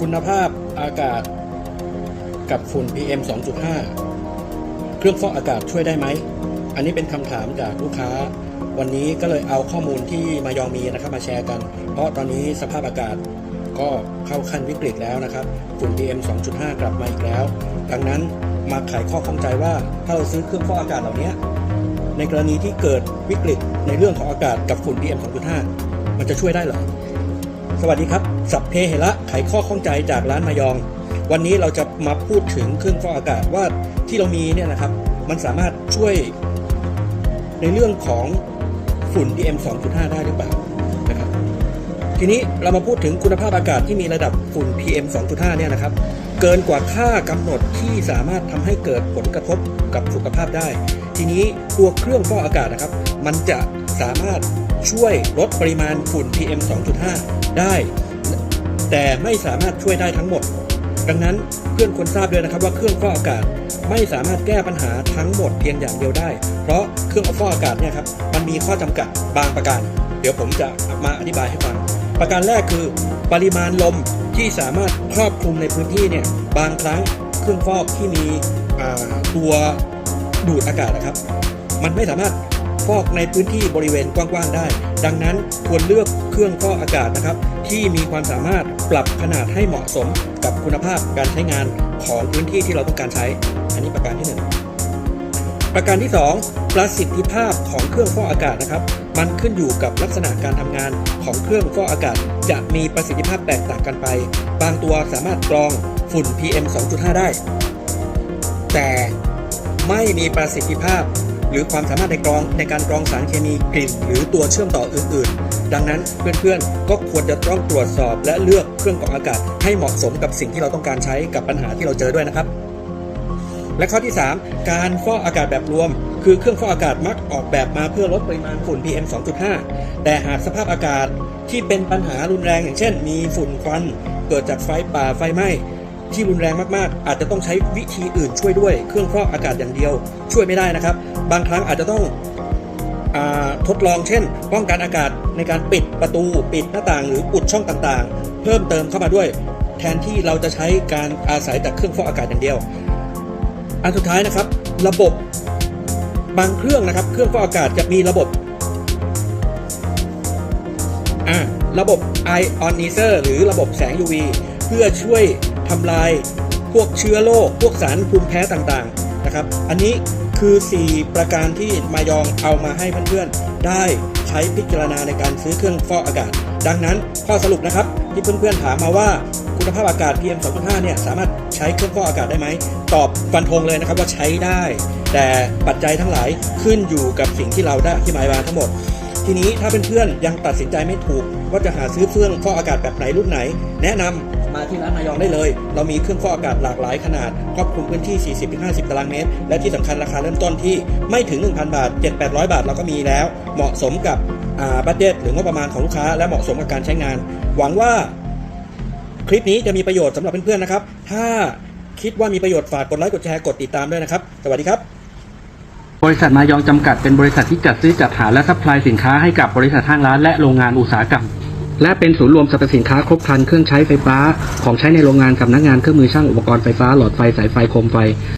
คุณภาพอากาศกับฝุ่น PM 2.5 เครื่องฟอกอากาศช่วยได้ไหม อันนี้เป็นคำถามจากลูกค้า วันนี้ก็เลยเอาข้อมูลที่มายองมีนะครับมาแชร์กัน เพราะตอนนี้สภาพอากาศก็เข้าขั้นวิกฤตแล้วนะครับ ฝุ่น PM 2.5 กลับมาอีกแล้ว ดังนั้นมาไขข้อข้องใจว่าถ้าเราซื้อเครื่องฟอกอากาศเหล่านี้ ในกรณีที่เกิดวิกฤตในเรื่องของอากาศกับฝุ่น PM 2.5 มันจะช่วยได้หรอ สวัสดีครับ สัพเพเหระไขข้อข้องใจจากร้านมายอง วันนี้เราจะมาพูดถึงเครื่องฟอกอากาศว่าที่เรามีเนี่ยนะครับ มันสามารถช่วยในเรื่องของฝุ่น PM 2.5 ได้หรือเปล่านะครับทีนี้เรามาพูดถึงคุณภาพอากาศที่มีระดับฝุ่น PM 2.5 เนี่ยนะครับ เกินกว่าค่ากำหนดที่สามารถทำให้เกิดผลกระทบกับสุขภาพได้ ทีนี้ตัวเครื่องฟอกอากาศนะครับ มันจะสามารถช่วยลดปริมาณฝุ่น PM 2.5 ได้ แต่ไม่สามารถช่วยได้ทั้งหมด ดังนั้นเพื่อนควรทราบด้วยนะครับว่าเครื่องฟอกอากาศไม่สามารถแก้ปัญหาทั้งหมดเพียงอย่างเดียวได้ เพราะเครื่องฟอกอากาศเนี่ยครับมันมีข้อจำกัดบางประการ เดี๋ยวผมจะมาอธิบายให้ฟัง ประการแรกคือ ปริมาณลมที่สามารถครอบคลุมในพื้นที่เนี่ยบางครั้งเครื่องฟอกที่มีตัว ดูดอากาศนะครับ มันไม่สามารถฟอกในพื้นที่บริเวณกว้างๆได้ ดังนั้นควรเลือกเครื่องฟอกอากาศนะครับ ที่มีความสามารถปรับขนาดให้เหมาะสมกับคุณภาพการใช้งานของพื้นที่ที่เราต้องการใช้ อันนี้ประการที่หนึ่งประการที่ 2 ประสิทธิภาพของเครื่องฟอกอากาศนะครับ มันขึ้นอยู่กับลักษณะการทำงานของเครื่องฟอกอากาศ จะมีประสิทธิภาพแตกต่างกันไป บางตัวสามารถกรองฝุ่น PM 2.5 ได้ แต่ ไม่มีประสิทธิภาพ หรือความสามารถในกรองในการกรองสารเคมีกลิ่นหรือตัวเชื่อมต่ออื่น ๆ ดังนั้นเพื่อนๆ ก็ควรจะต้องตรวจสอบและเลือกเครื่องกรองอากาศ ให้เหมาะสมกับสิ่งที่เราต้องการใช้กับปัญหาที่เราเจอด้วยนะครับ และข้อที่ 3 การฟอกอากาศแบบรวม คือเครื่องฟอกอากาศมักออกแบบมาเพื่อลดปริมาณฝุ่น PM 2.5 แต่หากสภาพอากาศที่เป็นปัญหารุนแรงอย่างเช่น มีฝุ่นควันเกิดจากไฟป่าไฟไหม้ ที่รุนแรงมากๆ อาจจะต้องใช้วิธีอื่นช่วยด้วย เครื่องฟอกอากาศอย่างเดียว ช่วยไม่ได้นะครับ บางครั้งอาจจะต้องอทดลองเช่น ป้องกันอากาศในการปิดประตูปิดหน้าต่างหรืออุดช่องต่างๆ เพิ่มเติมเข้ามาด้วย แทนที่เราจะใช้การอาศัยแต่เครื่องฟอกอากาศอย่างเดียว อันสุดท้ายนะครับ ระบบบางเครื่องนะครับ เครื่องฟอกอากาศจะมีระบบอ่าระบบ ionizer หรือระบบแสง UV เพื่อช่วยทำลายพวกเชื้อโรคพวกสารภูมิแพ้ต่างๆนะครับ อันนี้คือ 4 ประการที่มายองเอามาให้เพื่อนๆ ได้ใช้พิจารณาในการซื้อเครื่องฟอกอากาศ ดังนั้นข้อสรุปนะครับ ที่เพื่อนๆถามมาว่าคุณภาพอากาศ PM 2.5 เนี่ยสามารถใช้เครื่องฟอกอากาศได้ไหม ตอบฟันธงเลยนะครับว่าใช้ได้ แต่ปัจจัยทั้งหลายขึ้นอยู่กับสิ่งที่เราได้อธิบายมาทั้งหมด ทีนี้ถ้าเพื่อนๆยังตัดสินใจไม่ถูก ว่าจะหาซื้อเครื่องฟอกอากาศแบบไหนรุ่นไหน แนะนำ มาที่ร้านมายองได้เลย เรามีเครื่องฟอกอากาศหลากหลายขนาดครอบคลุมพื้นที่ 40-50 ตารางเมตร และที่สำคัญราคาเริ่มต้นที่ไม่ถึง 1,000 บาท 7-800 บาทเราก็มีแล้ว เหมาะสมกับบัตเจ็ตหรืองบประมาณของลูกค้า และเหมาะสมกับการใช้งาน หวังว่าคลิปนี้จะมีประโยชน์สำหรับเพื่อนๆนะครับ ถ้าคิดว่ามีประโยชน์ฝากกดไลค์กดแชร์กดติดตามด้วยนะครับ สวัสดีครับบริษัทมายองจำกัดเป็นบริษัทที่จัดซื้อจัดหาและซัพพลายสินค้าให้กับบริษัทห้างร้านและโรงงานอุตสาหกรรม และเป็นศูนย์รวมสรรพสินค้าครบครันเครื่องใช้ไฟฟ้าของใช้ในโรงงานสำนักงานเครื่องมือช่างอุปกรณ์ไฟฟ้าหลอดไฟสายไฟโคมไฟ